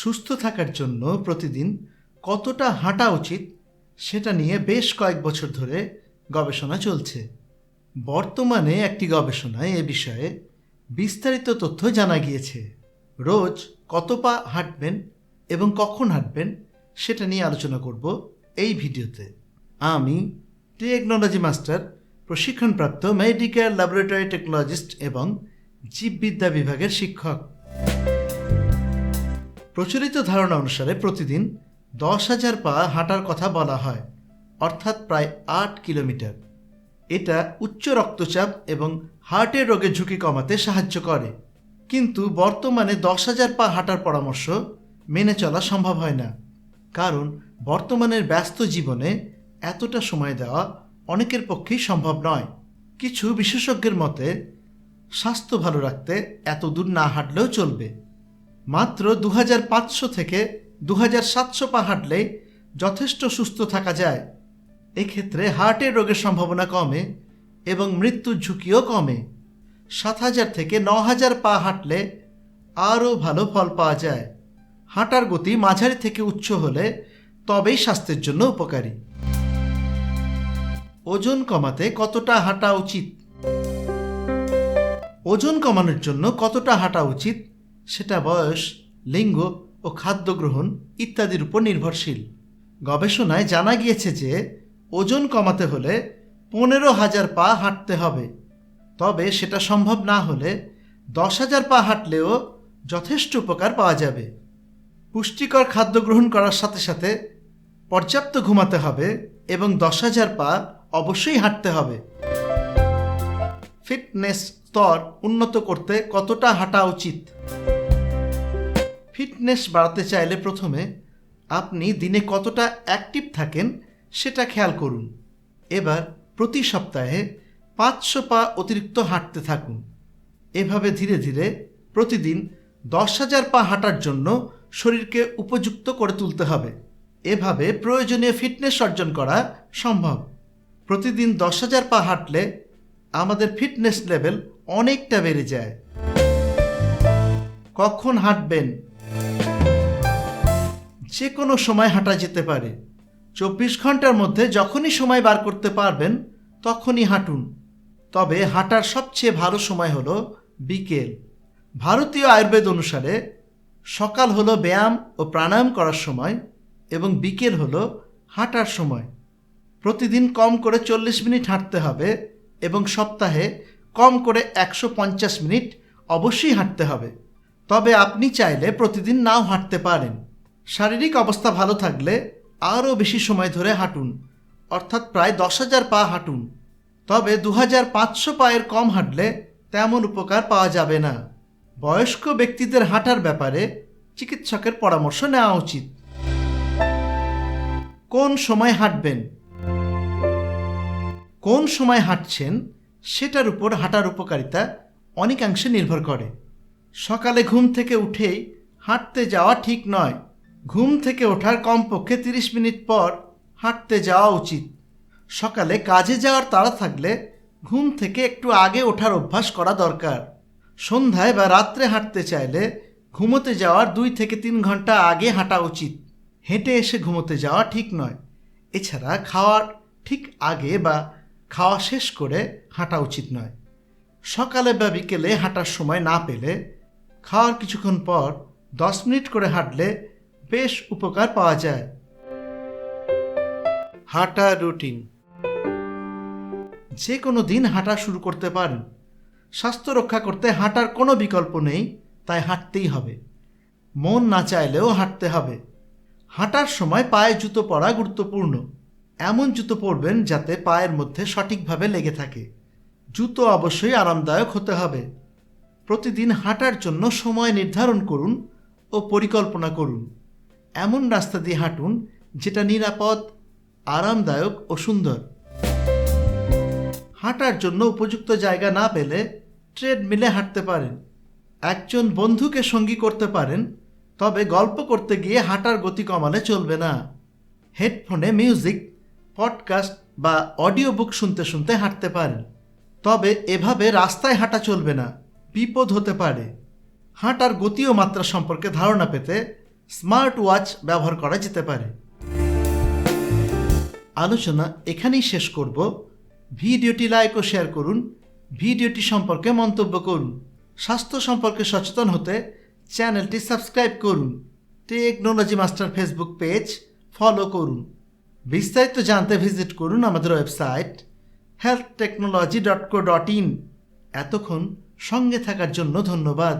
সুস্থ থাকার জন্য প্রতিদিন কতটা হাঁটা উচিত সেটা নিয়ে বেশ কয়েক বছর ধরে গবেষণা চলছে। বর্তমানে একটি গবেষণায় এ বিষয়ে বিস্তারিত তথ্য জানা গিয়েছে। রোজ কত পা হাঁটবেন এবং কখন হাঁটবেন সেটা নিয়ে আলোচনা করব এই ভিডিওতে। আমি টেকনোলজি মাস্টার, প্রশিক্ষণপ্রাপ্ত মেডিকেল ল্যাবরেটরি টেকনোলজিস্ট এবং জীববিদ্যা বিভাগের শিক্ষক। প্রচলিত ধারণা অনুসারে প্রতিদিন দশ হাজার পা হাঁটার কথা বলা হয়, অর্থাৎ প্রায় আট কিলোমিটার। এটা উচ্চ রক্তচাপ এবং হার্টের রোগের ঝুঁকি কমাতে সাহায্য করে। কিন্তু বর্তমানে দশ হাজার পা হাঁটার পরামর্শ মেনে চলা সম্ভব হয় না। কারণ বর্তমানের ব্যস্ত জীবনে এতটা সময় দেওয়া অনেকের পক্ষেই সম্ভব নয়। কিছু বিশেষজ্ঞের মতে, স্বাস্থ্য ভালো রাখতে এত দূর না হাঁটলেও চলবে। মাত্র দু হাজার পাঁচশো থেকে দু হাজার সাতশো পা হাঁটলেই যথেষ্ট সুস্থ থাকা যায়। এক্ষেত্রে হার্টের রোগের সম্ভাবনা কমে এবং মৃত্যুর ঝুঁকিও কমে। সাত হাজার থেকে ন হাজার পা হাঁটলে আরও ভালো ফল পাওয়া যায়। হাঁটার গতি মাঝারি থেকে উচ্চ হলে তবেই স্বাস্থ্যের জন্য উপকারী। ওজন কমাতে কতটা হাঁটা উচিত? ওজন কমানোর জন্য কতটা হাঁটা উচিত? সেটা বয়স, লিঙ্গ ও খাদ্য গ্রহণ ইত্যাদির উপর নির্ভরশীল। গবেষণায় জানা গিয়েছে যে ওজন কমাতে হলে পনেরো হাজার পা হাঁটতে হবে। তবে সেটা সম্ভব না হলে দশ হাজার পা হাঁটলেও যথেষ্ট উপকার পাওয়া যাবে। পুষ্টিকর খাদ্য গ্রহণ করার সাথে সাথে পর্যাপ্ত ঘুমাতে হবে এবং দশ হাজার পা অবশ্যই হাঁটতে হবে। ফিটনেস স্তর উন্নত করতে কতটা হাঁটা উচিত? ফিটনেস বাড়াতে চাইলে প্রথমে আপনি দিনে কতটা অ্যাক্টিভ থাকেন সেটা খেয়াল করুন। এবার প্রতি সপ্তাহে পাঁচশো পা অতিরিক্ত হাঁটতে থাকুন। এভাবে ধীরে ধীরে প্রতিদিন দশ হাজার পা হাঁটার জন্য শরীরকে উপযুক্ত করে তুলতে হবে। এভাবে প্রয়োজনীয় ফিটনেস অর্জন করা সম্ভব। প্রতিদিন দশ হাজার পা হাঁটলে আমাদের ফিটনেস লেভেল অনেকটা বেড়ে যায়। কখন হাঁটবেন? যে কোনো সময় হাঁটা যেতে পারে। চব্বিশ ঘণ্টার মধ্যে যখনই সময় বার করতে পারবেন, তখনই হাঁটুন। তবে হাঁটার সবচেয়ে ভালো সময় হলো বিকেল। ভারতীয় আয়ুর্বেদ অনুসারে, সকাল হলো ব্যায়াম ও প্রাণায়াম করার সময় এবং বিকেল হলো হাঁটার সময়। প্রতিদিন কম করে চল্লিশ মিনিট হাঁটতে হবে এবং সপ্তাহে কম করে একশো পঞ্চাশ মিনিট অবশ্যই হাঁটতে হবে। তবে আপনি চাইলে প্রতিদিন নাও হাঁটতে পারেন। শারীরিক অবস্থা ভালো থাকলে আরও বেশি সময় ধরে হাঁটুন, অর্থাৎ প্রায় দশ হাজার পা হাঁটুন। তবে দু হাজার পাঁচশো পায়ের কম হাঁটলে তেমন উপকার পাওয়া যাবে না। বয়স্ক ব্যক্তিদের হাঁটার ব্যাপারে চিকিৎসকের পরামর্শ নেওয়া উচিত। কোন সময় হাঁটবেন? কোন সময় হাঁটছেন? সেটার উপর হাঁটার উপকারিতা অনেকাংশে নির্ভর করে। সকালে ঘুম থেকে উঠেই হাঁটতে যাওয়া ঠিক নয়। ঘুম থেকে ওঠার কমপক্ষে তিরিশ মিনিট পর হাঁটতে যাওয়া উচিত। সকালে কাজে যাওয়ার তাড়া থাকলে ঘুম থেকে একটু আগে ওঠার অভ্যাস করা দরকার। সন্ধ্যায় বা রাত্রে হাঁটতে চাইলে ঘুমোতে যাওয়ার দুই থেকে তিন ঘণ্টা আগে হাঁটা উচিত। হেঁটে এসে ঘুমোতে যাওয়া ঠিক নয়। এছাড়া খাওয়ার ঠিক আগে বা খাওয়া শেষ করে হাঁটা উচিত নয়। সকালে বা বিকেলে হাঁটার সময় না পেলে খাওয়ার কিছুক্ষণ পর দশ মিনিট করে হাঁটলে বেশ উপকার পাওয়া যায়। হাঁটা রুটিন। যে কোনো দিন হাঁটা শুরু করতে পারেন। স্বাস্থ্য রক্ষা করতে হাঁটার কোনো বিকল্প নেই, তাই হাঁটতেই হবে। মন না চাইলেও হাঁটতে হবে। হাঁটার সময় পায়ে জুতো পরা গুরুত্বপূর্ণ। এমন জুতো পরবেন যাতে পায়ের মধ্যে সঠিকভাবে লেগে থাকে। জুতো অবশ্যই আরামদায়ক হতে হবে। প্রতিদিন হাঁটার জন্য সময় নির্ধারণ করুন ও পরিকল্পনা করুন। এমন রাস্তা দিয়ে হাঁটুন যেটা নিরাপদ, আরামদায়ক ও সুন্দর। হাঁটার জন্য উপযুক্ত জায়গা না পেলে ট্রেডমিলে হাঁটতে পারেন। একজন বন্ধুকে সঙ্গী করতে পারেন, তবে গল্প করতে গিয়ে হাঁটার গতি কমালে চলবে না। হেডফোনে মিউজিক, পডকাস্ট বা অডিও বুক শুনতে শুনতে হাঁটতে পারেন। তবে এভাবে রাস্তায় হাঁটা চলবে না, বিপদ হতে পারে। হাঁটার গতি ও মাত্রা সম্পর্কে ধারণা পেতে স্মার্ট ওয়াচ ব্যবহার করা যেতে পারে। আলোচনা এখানেই শেষ করব। ভিডিওটি লাইক ও শেয়ার করুন। ভিডিওটি সম্পর্কে মন্তব্য করুন। স্বাস্থ্য সম্পর্কে সচেতন হতে চ্যানেলটি সাবস্ক্রাইব করুন। Technology master Facebook page follow করুন। বিস্তারিত জানতে ভিজিট করুন আমাদের website health technology dot co dot in এতক্ষণ সঙ্গে থাকার জন্য ধন্যবাদ।